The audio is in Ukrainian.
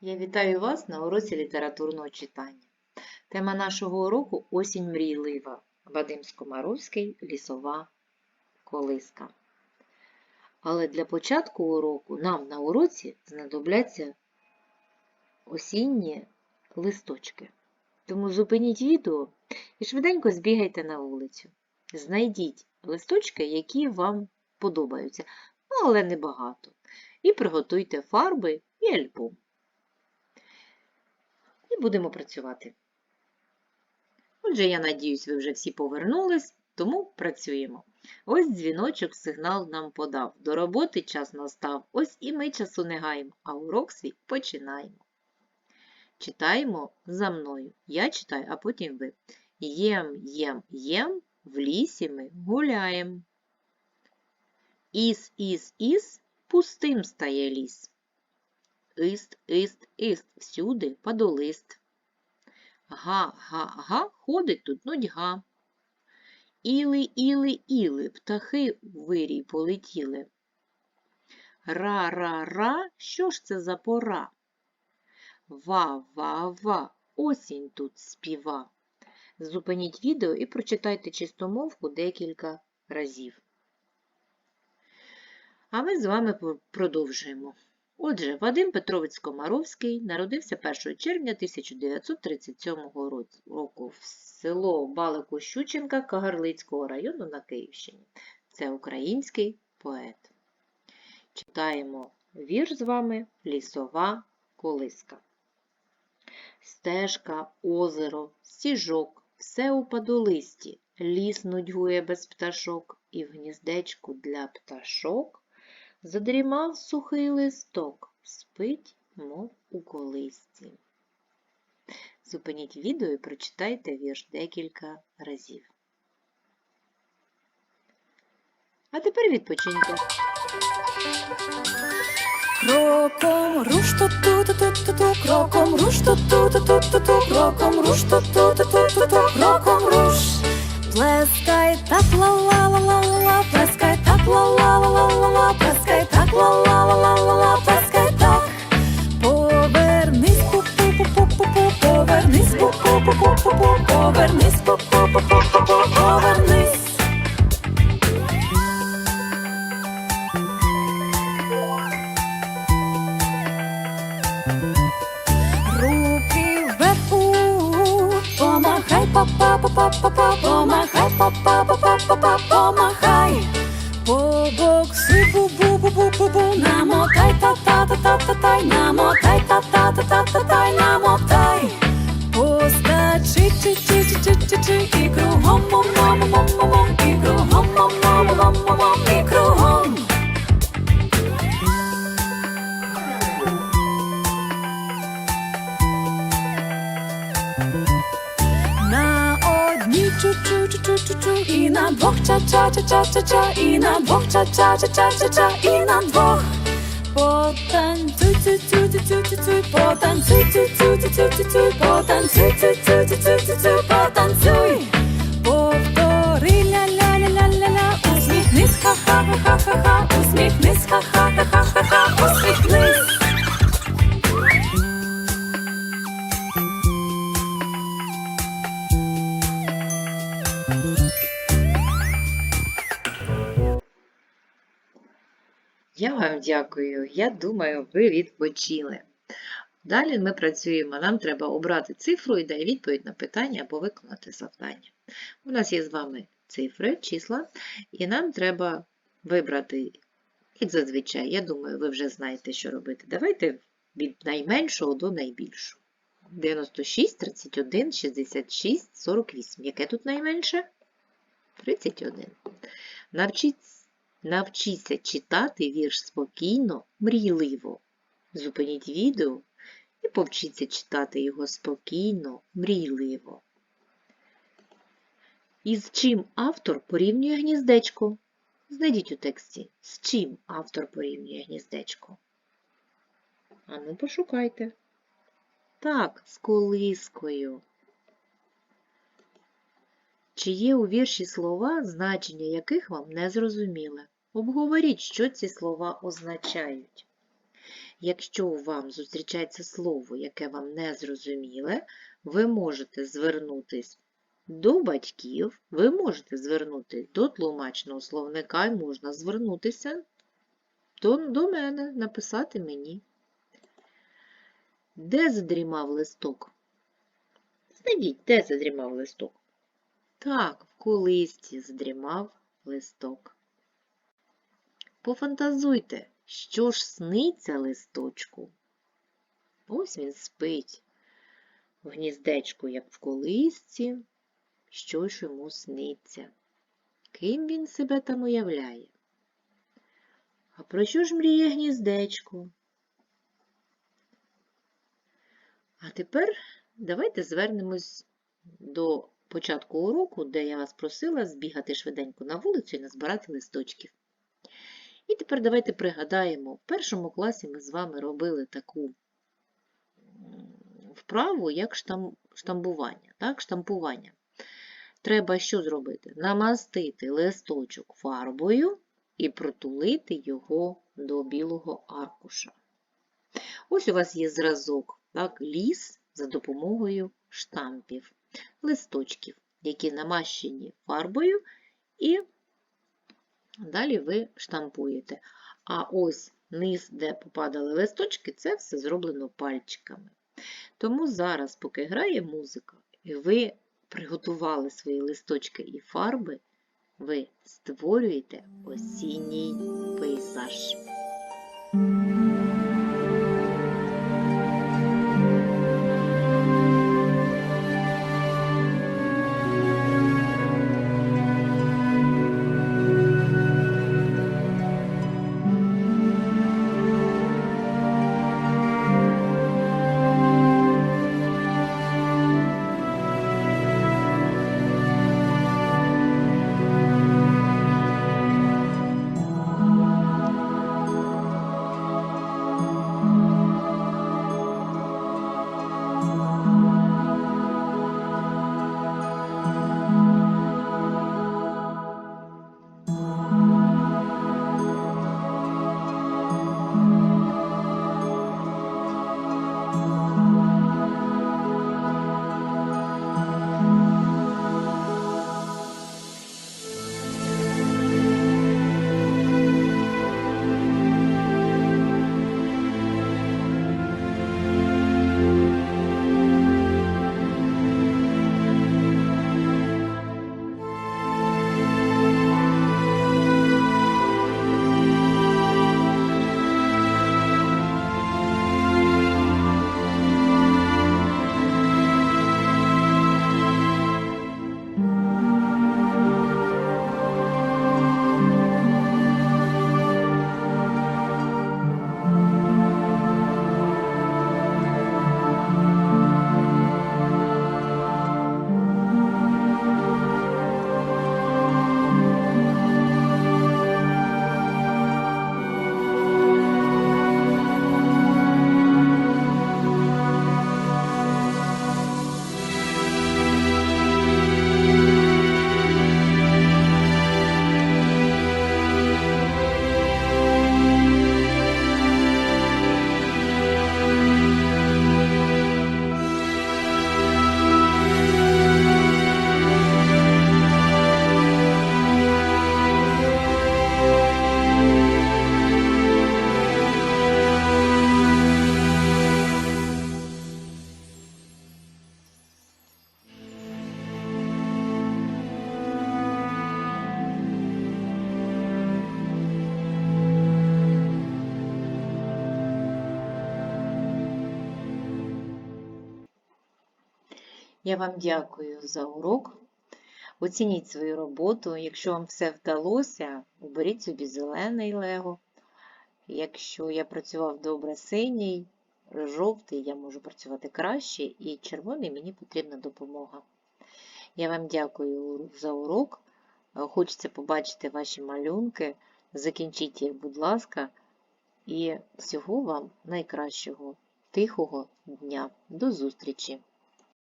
Я вітаю вас на уроці літературного читання. Тема нашого уроку Осінь мрійлива. Вадим Скомаровський Лісова колиска. Але для початку уроку нам на уроці знадобляться осінні листочки. Тому зупиніть відео і швиденько збігайте на вулицю. Знайдіть листочки, які вам подобаються, ну, але не багато. І приготуйте фарби і альбом. Будемо працювати. Отже, я надіюсь, ви вже всі повернулись, тому працюємо. Ось дзвіночок сигнал нам подав. До роботи час настав. Ось і ми часу не гаємо, а урок свій починаємо. Читаємо за мною. Я читаю, а потім ви. Єм, єм, єм, в лісі ми гуляєм. Іс, іс, іс, пустим стає ліс. Іст, іст, іст, всюди падолист. Га, га, га, ходить тут нудьга. Іли, іли, іли, птахи вирій полетіли. Ра, ра, ра, що ж це за пора? Ва, ва, ва, осінь тут співа. Зупиніть відео і прочитайте чистомовку декілька разів. А ми з вами продовжуємо. Отже, Вадим Петрович Скомаровський народився 1 червня 1937 року в село Балику-Щученка Кагарлицького району на Київщині. Це український поет. Читаємо вірш з вами Лісова колиска. Стежка, озеро, стіжок, все у падолисті, ліс нудьгує без пташок, і в гніздечку для пташок задрімав сухий листок, спить, мов у колисці. Зупиніть відео і прочитайте вірш декілька разів. А тепер відпочиньте. Кроком руш ту ту ту ту ту ту кроком руш ту ту ту ту ту ту кроком руш ту ту ту ту ту ту кроком руш Плескай так ла ла ла ла ла плескай так ла ла ла ла ла повернись пу пу повернись Руки вверху, помахай, па-па, па-па, па-па, помахай, па-па, па-па, па-па, помахай. Побокси, бу-бу-бу-бу-бу-бу, намотай, та-та-та-та-та-тай, намотай, та-та-та-та-та-тай, намотай. І. На двох ча-ча-ча-ча-ча-ча, і на двох ча-ча-ча-ча-ча-ча, і на двох. Потанцюй, цю цю цю цю цю цю потанцюй, цю цю цю цю цю цю потанцюй, цю цю цю цю цю цю потанцюй. Усміхнись, ха-ха-ха-ха-ха, усміхнись, усміхнись. Я вам дякую. Я думаю, ви відпочили. Далі ми працюємо. Нам треба обрати цифру і дати відповідь на питання або виконати завдання. У нас є з вами цифри, числа, і нам треба вибрати, як зазвичай, я думаю, ви вже знаєте, що робити. Давайте від найменшого до найбільшого. 96, 31, 66, 48. Яке тут найменше? 31. Навчіться Навчіться читати вірш спокійно, мрійливо. Зупиніть відео і повчіться читати його спокійно, мрійливо. І з чим автор порівнює гніздечко? Знайдіть у тексті, з чим автор порівнює гніздечко. А ну пошукайте. Так, з колискою. Чи є у вірші слова, значення яких вам не зрозуміле? Обговоріть, що ці слова означають. Якщо вам зустрічається слово, яке вам не зрозуміле, ви можете звернутись до батьків, ви можете звернутися до тлумачного словника і можна звернутися до, до мене, написати мені. Де задрімав листок? Знайдіть, де задрімав листок? Так, в колисці задрімав листок. Пофантазуйте, що ж сниться листочку? Ось він спить в гніздечку, як в колисці, що ж йому сниться. Ким він себе там уявляє? А про що ж мріє гніздечко? А тепер давайте звернемось до початку уроку, де я вас просила збігати швиденько на вулицю і назбирати листочків. І тепер давайте пригадаємо, в першому класі ми з вами робили таку вправу, як штам, штамбування, так, штампування. Треба що зробити? Намастити листочок фарбою і протулити його до білого аркуша. Ось у вас є зразок, так, ліс за допомогою штампів, листочків, які намащені фарбою, і далі ви штампуєте. А ось низ, де попадали листочки, це все зроблено пальчиками. Тому зараз, поки грає музика, і ви приготували свої листочки і фарби, ви створюєте осінній пейзаж. Я вам дякую за урок. Оцініть свою роботу. Якщо вам все вдалося, оберіть собі зелений лего. Якщо я працював добре синій, жовтий, я можу працювати краще, і червоний мені потрібна допомога. Я вам дякую за урок. Хочеться побачити ваші малюнки. Закінчіть їх, будь ласка, і всього вам найкращого, тихого дня. До зустрічі!